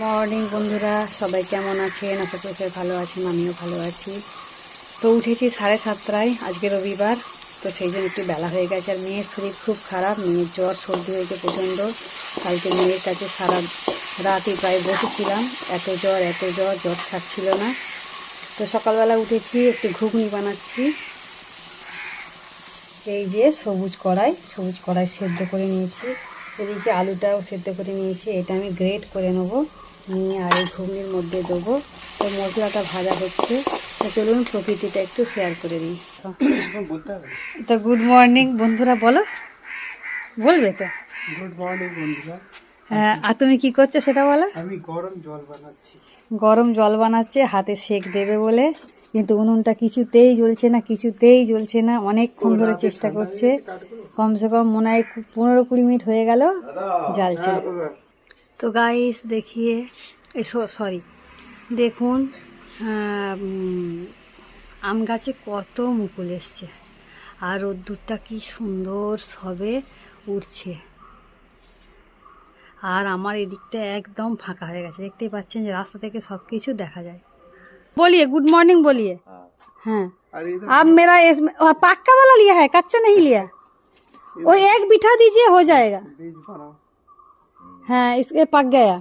Morning বন্ধুরা, সবাই কেমন আছেন? আশা করি সবাই ভালো আছেন, আমিও ভালো আছি। তো উঠেছি সাড়ে সাতটায়, আজকে রবিবার, তো সেই জন্য একটু বেলা হয়ে গেছে। আর মেয়ের শরীর খুব খারাপ, মেয়ের জ্বর সর্দি হয়েছে প্রচণ্ড। কালকে মেয়ের কাছে সারা রাতই প্রায় বসেছিলাম। এত জ্বর এত জ্বর জ্বর ছাড়ছিল না। তো সকালবেলা উঠেছি, একটু ঘুগনি বানাচ্ছি। এই যে সবুজ কড়াই সবুজ কড়াই সেদ্ধ করে নিয়েছি। এদিকে আলুটাও সেদ্ধ করে নিয়েছি, এটা আমি গ্রেট করে নেব। নিয়ে আর এই ঘুগনির মধ্যে দেবো। তো মশলাটা ভাজা হচ্ছে। তো চলুন প্রকৃতিটা একটু শেয়ার করে দিই। তো গুড মর্নিং বন্ধুরা বলো। বলবে তো? গুড মর্নিং বন্ধুরা। হ্যাঁ, আর তুমি কি করছ সেটা বলো? আমি গরম জল বানাচ্ছি। গরম জল বানাচ্ছে হাতে সেক দেবে বলে। কিন্তু উনুনটা কিছুতেই জ্বলছে না কিছুতেই জ্বলছে না। অনেকক্ষণ ধরে চেষ্টা করছে। কমসে কম মনে হয় পনেরো কুড়ি মিনিট হয়ে গেল জ্বালছে। তো গাইস দেখিয়ে এই সরি দেখুন আহ, উম, আম গাছে কত মুকুল এসছে আর রোদ্দুরটা কি সুন্দর সবে উঠছে আর আমার এদিকটা একদম ফাঁকা হয়ে গেছে দেখতেই পাচ্ছেন যে রাস্তা থেকে সব কিছু দেখা যায় बोलिए गुड मॉर्निंग बोलिए हाँ আর इधर अब मेरा इसमें आ, पक्का वाला लिया है कच्चा नहीं लिया वो एक बिठा दीजिए हो जाएगा बीज बनाओ हाँ इसके पक गया।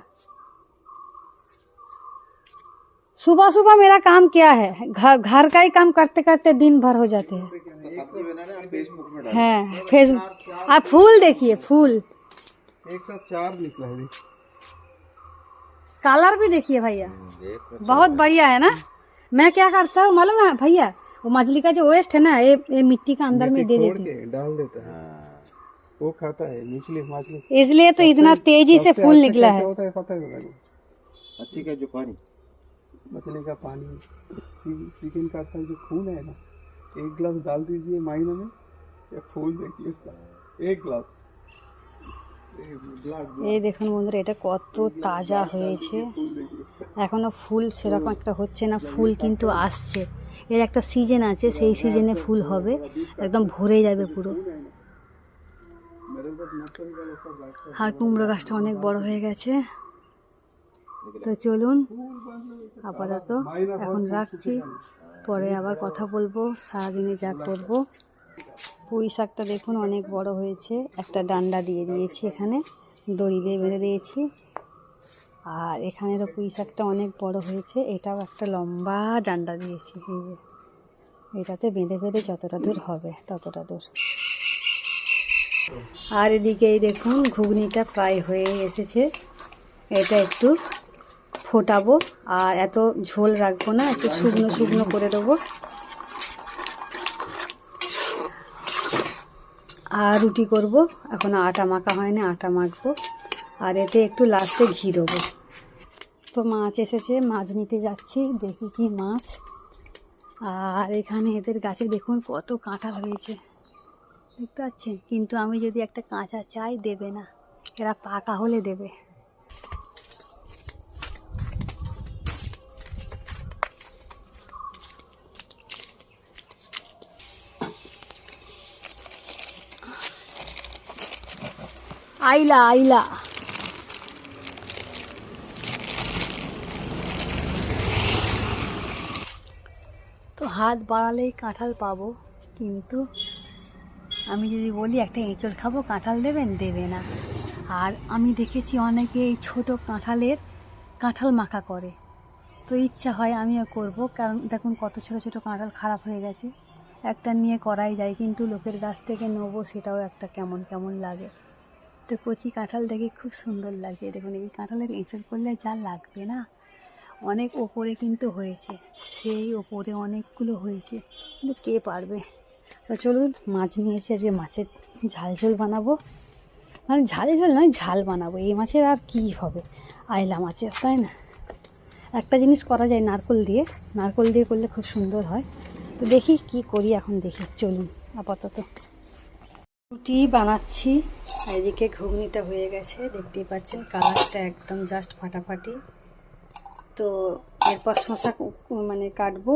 सुबह सुबह मेरा काम क्या है? घर घर का ही काम करते करते दिन भर हो जाते हैं। हाँ फेसबुक आप फूल देखिए फूल। एक साथ चार निकला है कलर भी देखिए भैया। बहुत बढ़िया है ना? मैं क्या करता हूँ मालूम है भैया? वो मछली का जो वेस्ट है ना ये ये मिट्टी का अंदर में दे देती डाल देता है। वो खाता है मछली मछली हूँ इसलिए तो इतना तेजी से सबसे फूल अच्छा निकला कैसे है होता है पता है तुम्हें? अच्छी का जो पानी मछली का पानी ची, चिकन का था जो खून है ना एक गिलास डाल दीजिए माइना में या फूल देखिए उसका एक गिलास ब्लड এই দেখুন বন্ধুরা এটা কত তাজা হয়েছে फूल देखिए उसका এখনো ফুল সেরকম একটা হচ্ছে না ফুল কিন্তু আসছে এর একটা সিজন আছে সেই সিজনে ফুল হবে একদম ভরে যাবে পুরো আর কুমড়ো গাছটা অনেক বড় হয়ে গেছে। তো চলুন, আপাতত এখন রাখছি। পরে আবার কথা বলব, সারাদিনে যা করব। পুঁই শাকটা দেখুন অনেক বড় হয়েছে। একটা ডান্ডা দিয়ে দিয়েছি এখানে, দড়ি দিয়ে বেঁধে দিয়েছি। আর এখানেরও পুঁই শাকটা অনেক বড় হয়েছে। এটাও একটা লম্বা ডান্ডা দিয়েছি। এটাতে বেঁধে বেঁধে যতটা দূর হবে ততটা দূর। আর এদিকে এই দেখুন, ঘুগনিটা প্রায় হয়ে এসেছে। এটা একটু ফোটাবো, আর এত ঝোল রাখব না, একটু শুকনো শুকনো করে দেবো। আর রুটি করব, এখন আটা মাখা হয়নি, আটা মাখবো। আর এতে একটু লাস্টে ঘি দেবো। তো মাছ এসেছে, মাছ নিতে যাচ্ছি, দেখি কি মাছ। আর এখানে এদের গাছে দেখুন কত কাঁটা হয়েছে। দেখতে পাচ্ছেন? কিন্তু আমি যদি একটা কাঁচা চাই, দেবে না। এরা পাকা হলে দেবে। আইলা আইলা। তো হাত বাড়ালেই কাঁঠাল পাবো, কিন্তু আমি যদি বলি, একটা এঁচড় খাব, কাঁঠাল দেবেন? দেবে না। আর আমি দেখেছি অনেকে এই ছোটো কাঁঠালের কাঁঠাল মাখা করে। তো ইচ্ছা হয় আমিও করব, কারণ দেখুন কত ছোটো ছোটো কাঁঠাল খারাপ হয়ে গেছে। একটা নিয়ে করাই যায়, কিন্তু লোকের গাছ থেকে নেব, সেটাও একটা কেমন কেমন লাগে। তো কচি কাঁঠাল দেখে খুব সুন্দর লাগছে। দেখুন, এই কাঁঠালের এঁচড় করলে যা লাগবে না? অনেক ওপরে কিন্তু হয়েছে। সেই ওপরে অনেকগুলো হয়েছে। কিন্তু কে পারবে? তো চলুন মাছ নিয়ে এসে আজকে মাছের ঝাল ঝোল বানাবো। মানে ঝাল ঝোল নয়, ঝাল বানাবো। এই মাছের আর কি হবে? আইলা মাছের, তাই না? একটা জিনিস করা যায় নারকল দিয়ে। নারকল দিয়ে করলে খুব সুন্দর হয়। তো দেখি কি করি এখন দেখি। চলুন, আপাতত। রুটি বানাচ্ছি। এদিকে ঘুগনিটা হয়ে গেছে। দেখতেই পাচ্ছেন কালারটা একদম জাস্ট ফাটাফাটি। তো এরপর শশা মানে কাটবো।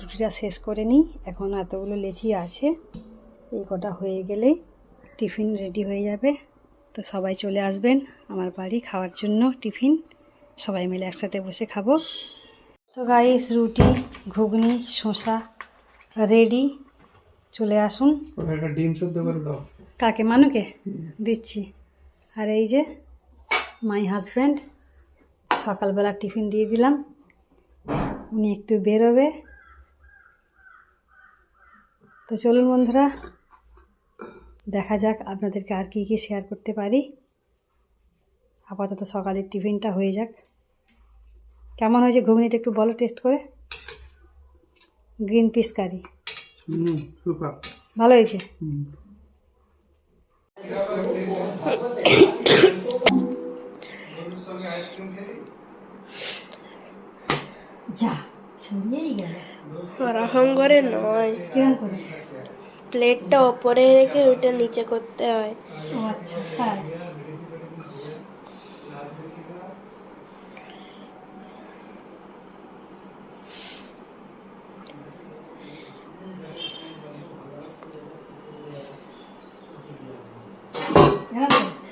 রুটিটা শেষ করে নিই। এখন এতগুলো লেচি আছে। এই কটা হয়ে গেলেই টিফিন রেডি হয়ে যাবে। তো সবাই চলে আসবেন আমার বাড়ি খাওয়ার জন্য টিফিন। সবাই মিলে একসাথে বসে খাব। তো গাইস রুটি ঘুগনি শসা রেডি চলে আসুন। ডিম সেদ্ধ করে দাও। কাকে মানুকে? দিচ্ছি। আর এই যে মাই হাজব্যান্ড সকালবেলা টিফিন দিয়ে দিলাম। উনি একটু বেরোবে। তো চলুন বন্ধুরা দেখা যাক আপনাদেরকে আর কী কী শেয়ার করতে পারি। আপাতত সকালের টিফিনটা হয়ে যাক। কেমন হয়েছে ঘুগনিটা একটু বলো টেস্ট করে। গ্রিন পিস কারি ভালো হয়েছে? যা ছড়িয়েই গেল। ওরকম করে নয়। প্লেটটা ওপরে রেখে ওইটা নিচে করতে হয়। আচ্ছা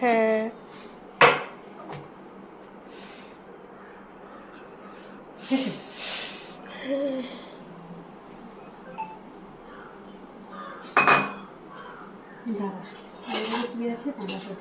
হ্যাঁ দাঁড়া এগুলো কি আছে পাঁচা কত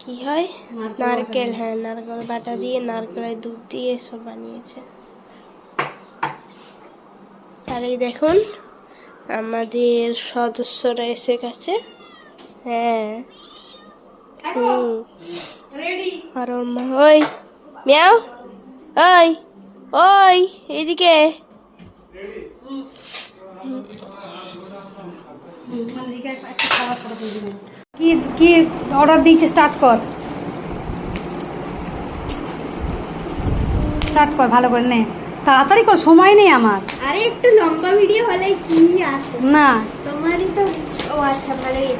কি হয়? নারকেল হ্যাঁ নারকেল বাটা দিয়ে নারকেলের দুধ দিয়ে সব বানিয়েছে। আর এই দেখুন আমাদের সদস্যরা এসে গেছে। হ্যাঁ। আর ওর মা ওই মিয়াও ওই ওই এদিকে কি কি অর্ডার দিয়েছে? স্টার্ট কর। স্টার্ট কর ভালো করে নে। তাড়াতাড়ি কর সময় নেই আমার। আরে একটু লম্বা ভিডিও হলে কি আসে না। তোমারই তো ও আচ্ছা ভালোই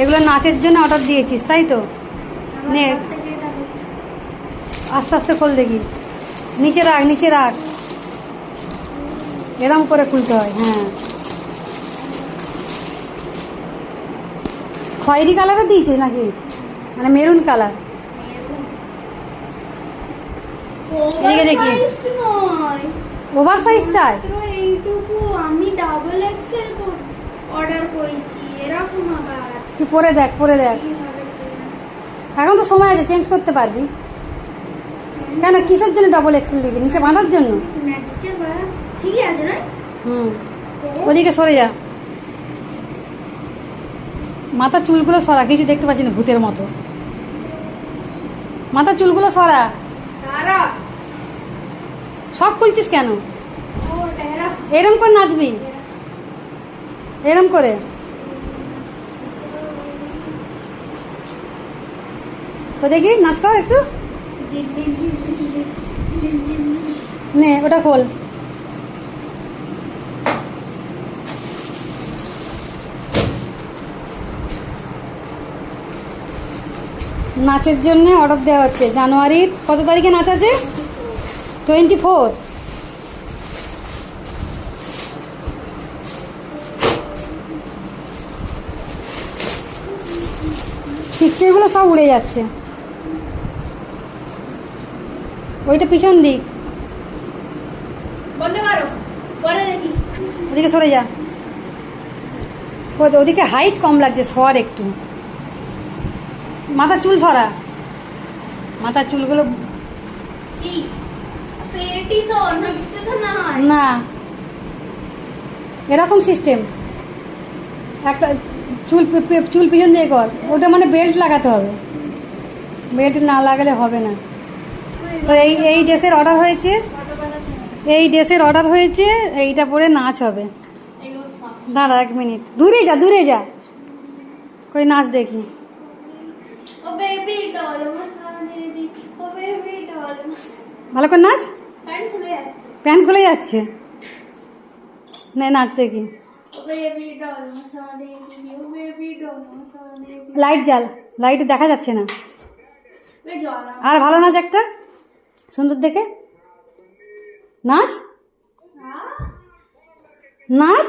এগুলো নাচের জন্য অর্ডার দিয়েছিস তাই তো? নে। আস্তে আস্তে খোল দেখি। নিচে রাখ নিচে রাখ। এরম করে খুলতে হয় হ্যাঁ। খয়েরি কালারও দিয়েছিস নাকি? মানে মেরুন কালার। এদিকে দেখি। ওভার সাইজ চাই। এইটুকু আমি ডাবল এক্সেল অর্ডার করেছি। এরকম আবার। তুই পরে দেখ পরে দেখ। এখন তো সময় আছে চেঞ্জ করতে পারবি। কেন কিসের জন্য ডবল এক্সেল দিয়েছি নিচে বাঁধার জন্য? না টিচার বা ঠিকই আছে না হুম। ওদিকে সরে যা। মাথার চুলগুলো সরা কিছু দেখতে পাচ্ছি না ভূতের মতো। মাথার চুলগুলো সরা। সব খুলছিস কেন? ও এরম করে নাচবি। এরম করে। তো দেখি নাচ কর একটু। নে ওটা খোল। নাচের জন্য অর্ডার দেওয়া হচ্ছে। জানুয়ারির কত তারিখে নাচ আছে? টোয়েন্টি ফোর পিকচারগুলো সব উড়ে যাচ্ছে। ওইটা পিছন দিক। বন্ধ করো। পরে দেখি। ওদিকে সরে যা। ওদিকে হাইট কম লাগছে সর একটু। মাথার চুল সরা। মাথার চুলগুলো না। এরকম সিস্টেম একটা চুল চুল পিছন দিয়ে কর। ওটা মানে বেল্ট লাগাতে হবে। বেল্ট না লাগালে হবে না। তো এই এই ড্রেসের অর্ডার হয়েছে। এই ড্রেসের অর্ডার হয়েছে। এইটা পরে নাচ হবে। দাঁড়া এক মিনিট দূরে যা দূরে যা। কই নাচ দেখি। ও বেবি ডল ও বেবি ডল ভালো করে নাচ? প্যান্ট খুলে যাচ্ছে। প্যান্ট খুলে যাচ্ছে? নে নাচ দেখি। লাইট জ্বাল। লাইটে দেখা যাচ্ছে না। আর ভালো নাচ একটা? সুন্দর দেখে। নাচ? নাচ?